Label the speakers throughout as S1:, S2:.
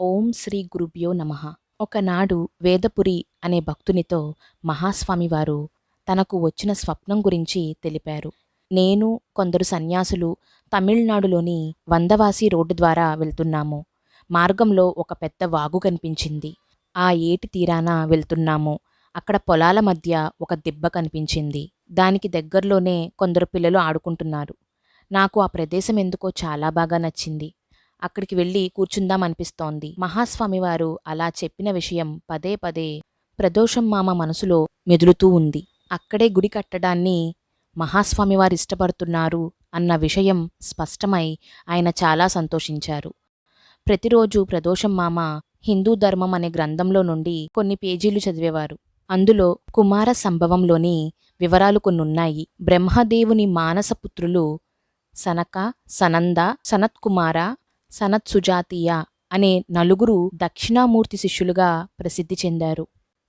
S1: ఓం శ్రీ గురుభ్యో నమ. ఒకనాడు వేదపురి అనే భక్తునితో మహాస్వామివారు తనకు వచ్చిన స్వప్నం గురించి తెలిపారు. నేను కొందరు సన్యాసులు తమిళనాడులోని వందవాసి రోడ్డు ద్వారా వెళ్తున్నాము. మార్గంలో ఒక పెద్ద వాగు కనిపించింది. ఆ ఏటి తీరాన వెళ్తున్నాము. అక్కడ పొలాల మధ్య ఒక దిబ్బ కనిపించింది. దానికి దగ్గరలోనే కొందరు పిల్లలు ఆడుకుంటున్నారు. నాకు ఆ ప్రదేశం ఎందుకో చాలా బాగా నచ్చింది. అక్కడికి వెళ్ళి కూర్చుందాం అనిపిస్తోంది. మహాస్వామి వారు అలా చెప్పిన విషయం పదే పదే ప్రదోషం మామ మనసులో మెదులుతూ ఉంది. అక్కడే గుడి కట్టడాన్ని మహాస్వామి వారు ఇష్టపడుతున్నారు అన్న విషయం స్పష్టమై ఆయన చాలా సంతోషించారు. ప్రతిరోజు ప్రదోషం మామ హిందూ ధర్మం అనే గ్రంథంలో నుండి కొన్ని పేజీలు చదివేవారు. అందులో కుమార సంభవంలోని వివరాలు కొన్నున్నాయి. బ్రహ్మదేవుని మానసపుత్రులు సనక సనంద సనత్కుమార సనత్ సుజాతీయ అనే నలుగురు దక్షిణామూర్తి శిష్యులుగా ప్రసిద్ధి చెందారు.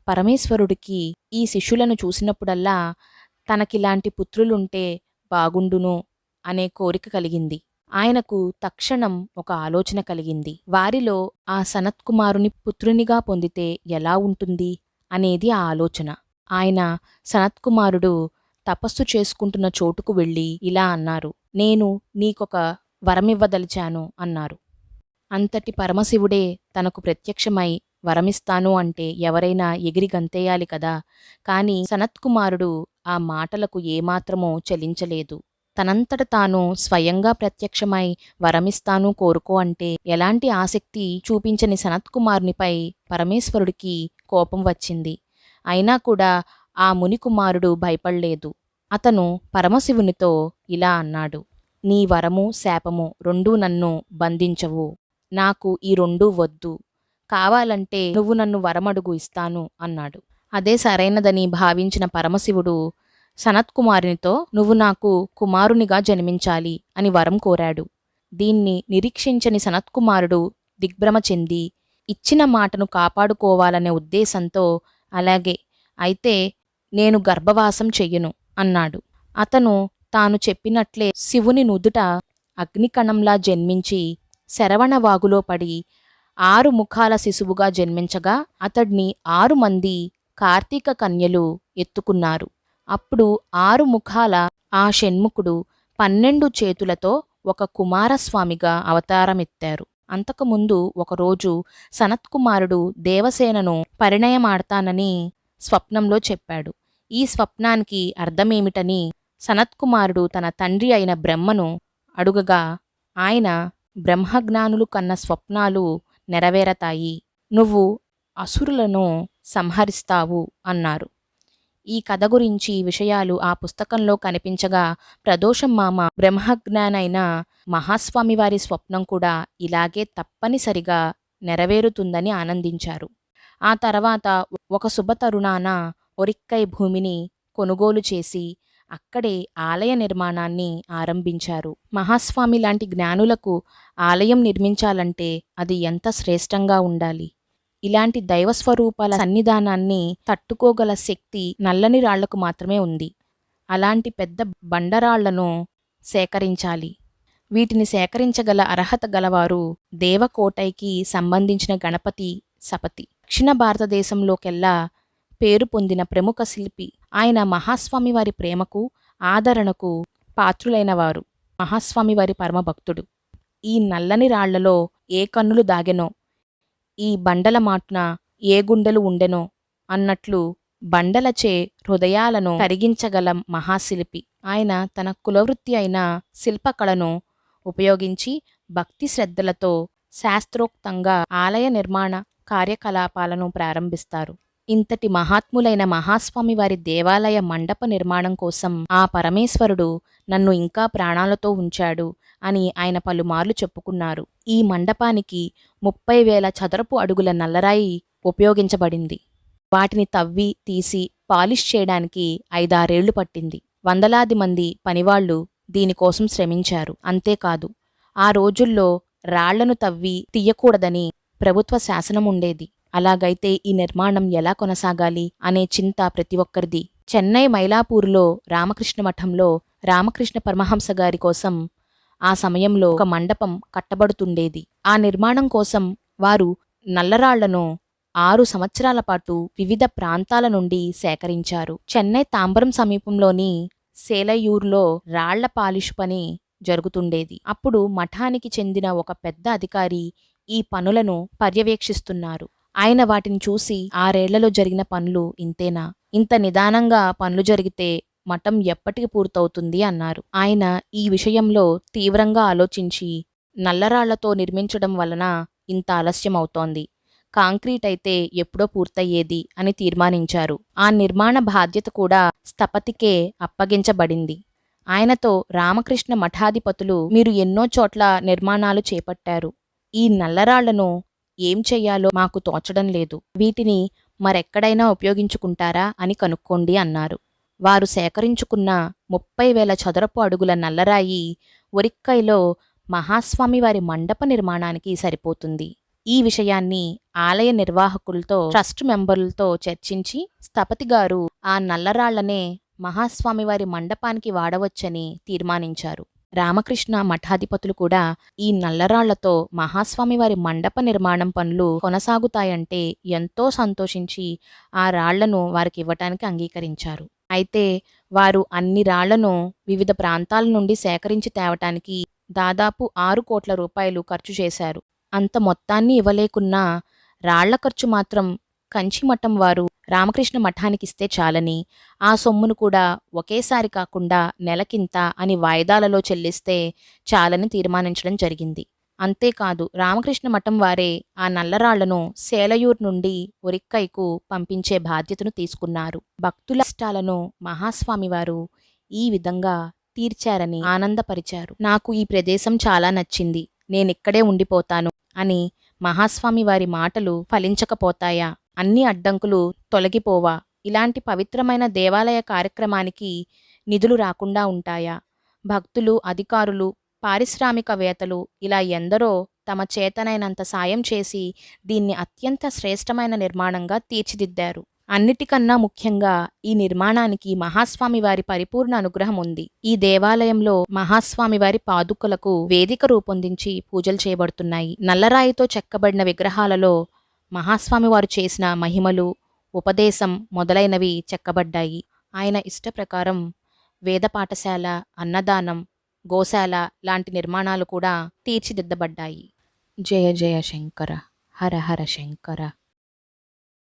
S1: పరమేశ్వరుడికి ఈ శిష్యులను చూసినప్పుడల్లా తనకిలాంటి పుత్రులుంటే బాగుండును అనే కోరిక కలిగింది. ఆయనకు తక్షణం ఒక ఆలోచన కలిగింది. వారిలో ఆ సనత్కుమారుని పుత్రునిగా పొందితే ఎలా ఉంటుంది అనేది ఆ ఆలోచన. ఆయన సనత్కుమారుడు తపస్సు చేసుకుంటున్న చోటుకు వెళ్ళి ఇలా అన్నారు. నేను నీకొక వరమివ్వదలిచాను అన్నారు. అంతటి పరమశివుడే తనకు ప్రత్యక్షమై వరమిస్తాను అంటే ఎవరైనా ఎగిరి గంతేయాలి కదా. కాని సనత్కుమారుడు ఆ మాటలకు ఏమాత్రమో చలించలేదు. తనంతట తాను స్వయంగా ప్రత్యక్షమై వరమిస్తాను కోరుకో అంటే ఎలాంటి ఆసక్తి చూపించని సనత్కుమారునిపై పరమేశ్వరుడికి కోపం వచ్చింది. అయినా కూడా ఆ మునికుమారుడు భయపడలేదు. అతను పరమశివునితో ఇలా అన్నాడు. నీ వరము శాపము రెండూ నన్ను బంధించవు. నాకు ఈ రెండూ వద్దు. కావాలంటే నువ్వు నన్ను వరమడుగు ఇస్తాను అన్నాడు. అదే సరైనదని భావించిన పరమశివుడు సనత్కుమారునితో నువ్వు నాకు కుమారునిగా జన్మించాలి అని వరం కోరాడు. దీన్ని నిరీక్షించని సనత్కుమారుడు దిగ్భ్రమ చెంది ఇచ్చిన మాటను కాపాడుకోవాలనే ఉద్దేశంతో అలాగే అయితే నేను గర్భవాసం చెయ్యను అన్నాడు. అతను తాను చెప్పినట్లే శివుని నుదుట అగ్నికణంలా జన్మించి శరవణవాగులో పడి ఆరు ముఖాల శిశువుగా జన్మించగా అతడిని ఆరు మంది కార్తీక కన్యలు ఎత్తుకున్నారు. అప్పుడు ఆరు ముఖాల ఆ షణ్ముఖుడు పన్నెండు చేతులతో ఒక కుమారస్వామిగా అవతారమెత్తారు. అంతకుముందు ఒకరోజు సనత్కుమారుడు దేవసేనను పరిణయమాడతానని స్వప్నంలో చెప్పాడు. ఈ స్వప్నానికి అర్థమేమిటని సనత్కుమారుడు తన తండ్రి అయిన బ్రహ్మను అడుగగా ఆయన బ్రహ్మజ్ఞానులు కన్న స్వప్నాలు నెరవేరతాయి. నువ్వు అసురులను సంహరిస్తావు అన్నారు. ఈ కథ గురించి విషయాలు ఆ పుస్తకంలో కనిపించగా ప్రదోషం మామ బ్రహ్మజ్ఞానైన మహాస్వామి వారి స్వప్నం కూడా ఇలాగే తప్పనిసరిగా నెరవేరుతుందని ఆనందించారు. ఆ తర్వాత ఒక శుభతరుణాన ఒరిక్కై భూమిని కొనుగోలు చేసి అక్కడే ఆలయ నిర్మాణాన్ని ఆరంభించారు. మహాస్వామి లాంటి జ్ఞానులకు ఆలయం నిర్మించాలంటే అది ఎంత శ్రేష్టంగా ఉండాలి? ఇలాంటి దైవస్వరూపాల సన్నిధానాన్ని తట్టుకోగల శక్తి నల్లని రాళ్ళకు మాత్రమే ఉంది. అలాంటి పెద్ద బండరాళ్ళను సేకరించాలి. వీటిని సేకరించగల అర్హత గలవారు దేవకోటైకి సంబంధించిన గణపతి సపతి. దక్షిణ భారతదేశంలోకెల్లా పేరు పొందిన ప్రముఖ శిల్పి ఆయన మహాస్వామి వారి ప్రేమకు ఆదరణకు పాత్రులైనవారు. మహాస్వామి వారి పరమభక్తుడు. ఈ నల్లని రాళ్ళలో ఏ కన్నులు దాగెనో ఈ బండల మాటున ఏ గుండెలు ఉండెనో అన్నట్లు బండలచే హృదయాలను కరిగించగల మహాశిల్పి. ఆయన తన కులవృత్తి అయిన శిల్పకళను ఉపయోగించి భక్తి శ్రద్ధలతో శాస్త్రోక్తంగా ఆలయ నిర్మాణ కార్యకలాపాలను ప్రారంభిస్తారు. ఇంతటి మహాత్ములైన మహాస్వామి వారి దేవాలయ మండప నిర్మాణం కోసం ఆ పరమేశ్వరుడు నన్ను ఇంకా ప్రాణాలతో ఉంచాడు అని ఆయన పలుమార్లు చెప్పుకున్నారు. ఈ మండపానికి ముప్పై వేల చదరపు అడుగుల నల్లరాయి ఉపయోగించబడింది. వాటిని తవ్వి తీసి పాలిష్ చేయడానికి ఐదారేళ్ళు పట్టింది. వందలాది మంది పనివాళ్ళు దీనికోసం శ్రమించారు. అంతేకాదు ఆ రోజుల్లో రాళ్ళను తవ్వి తీయకూడదని ప్రభుత్వ శాసనం ఉండేది అలాగైతే ఈ నిర్మాణం ఎలా కొనసాగాలి అనే చింత ప్రతి ఒక్కరిది. చెన్నై మైలాపూర్లో రామకృష్ణ మఠంలో రామకృష్ణ పరమహంస గారి కోసం ఆ సమయంలో ఒక మండపం కట్టబడుతుండేది. ఆ నిర్మాణం కోసం వారు నల్లరాళ్ళను ఆరు సంవత్సరాల పాటు వివిధ ప్రాంతాల నుండి సేకరించారు. చెన్నై తాంబరం సమీపంలోని సేలయూర్లో రాళ్ళ పాలిష్ పని జరుగుతుండేది. అప్పుడు మఠానికి చెందిన ఒక పెద్ద అధికారి ఈ పనులను పర్యవేక్షిస్తున్నారు. ఆయన వాటిని చూసి ఆరేళ్ళలో జరిగిన పనులు ఇంతేనా? ఇంత నిదానంగా పనులు జరిగితే మఠం ఎప్పటికి పూర్తవుతుంది అన్నారు. ఆయన ఈ విషయంలో తీవ్రంగా ఆలోచించి నల్లరాళ్ళతో నిర్మించడం వలన ఇంత ఆలస్యం అవుతోంది. కాంక్రీట్ అయితే ఎప్పుడో పూర్తయ్యేది అని తీర్మానించారు. ఆ నిర్మాణ బాధ్యత కూడా స్థపతికే అప్పగించబడింది. ఆయనతో రామకృష్ణ మఠాధిపతులు మీరు ఎన్నో చోట్ల నిర్మాణాలు చేపట్టారు. ఈ నల్లరాళ్ళను ఏం చెయ్యాలో మాకు తోచడం లేదు. వీటిని మరెక్కడైనా ఉపయోగించుకుంటారా అని కనుక్కోండి అన్నారు. వారు సేకరించుకున్న ముప్పై వేల చదరపు అడుగుల నల్లరాయి ఒరిక్కైలో మహాస్వామి వారి మండప నిర్మాణానికి సరిపోతుంది. ఈ విషయాన్ని ఆలయ నిర్వాహకులతో ట్రస్ట్ మెంబర్లతో చర్చించి స్థపతి గారు ఆ నల్లరాళ్ళనే మహాస్వామి వారి మండపానికి వాడవచ్చని తీర్మానించారు. రామకృష్ణ మఠాధిపతులు కూడా ఈ నల్లరాళ్ళతో మహాస్వామి వారి మండప నిర్మాణం పనులు కొనసాగుతాయంటే ఎంతో సంతోషించి ఆ రాళ్ళను వారికి ఇవ్వటానికి అంగీకరించారు. అయితే వారు అన్ని రాళ్ళను వివిధ ప్రాంతాల నుండి సేకరించి తేవటానికి దాదాపు ఆరు కోట్ల రూపాయలు ఖర్చు చేశారు. అంత మొత్తాన్ని ఇవ్వలేకున్నా రాళ్ళ ఖర్చు మాత్రం కంచిమఠం వారు రామకృష్ణ మఠానికి ఇస్తే చాలని ఆ సొమ్మును కూడా ఒకేసారి కాకుండా నెలకింత అని వాయిదాలలో చెల్లిస్తే చాలని తీర్మానించడం జరిగింది. అంతేకాదు రామకృష్ణ మఠం వారే ఆ నల్లరాళ్ళను సేలయూర్ నుండి ఒరిక్కైకు పంపించే బాధ్యతను తీసుకున్నారు. భక్తుల ఇష్టాలను మహాస్వామివారు ఈ విధంగా తీర్చారని ఆనందపరిచారు. నాకు ఈ ప్రదేశం చాలా నచ్చింది నేనిక్కడే ఉండిపోతాను అని మహాస్వామి వారి మాటలు ఫలించకపోతాయా? అన్ని అడ్డంకులు తొలగిపోవా? ఇలాంటి పవిత్రమైన దేవాలయ కార్యక్రమానికి నిధులు రాకుండా ఉంటాయా? భక్తులు అధికారులు పారిశ్రామికవేత్తలు ఇలా ఎందరో తమ చేతనైనంత సాయం చేసి దీన్ని అత్యంత శ్రేష్టమైన నిర్మాణంగా తీర్చిదిద్దారు. అన్నిటికన్నా ముఖ్యంగా ఈ నిర్మాణానికి మహాస్వామి వారి పరిపూర్ణ అనుగ్రహం ఉంది. ఈ దేవాలయంలో మహాస్వామి వారి పాదుకలకు వేదిక రూపొందించి పూజలు చేయబడుతున్నాయి. నల్లరాయితో చెక్కబడిన విగ్రహాలలో మహాస్వామి వారు చేసిన మహిమలు ఉపదేశం మొదలైనవి చెక్కబడ్డాయి. ఆయన ఇష్ట ప్రకారం వేద పాఠశాల అన్నదానం గోశాల లాంటి నిర్మాణాలు కూడా తీర్చిదిద్దబడ్డాయి. జయ జయ శంకర హర హర శంకర.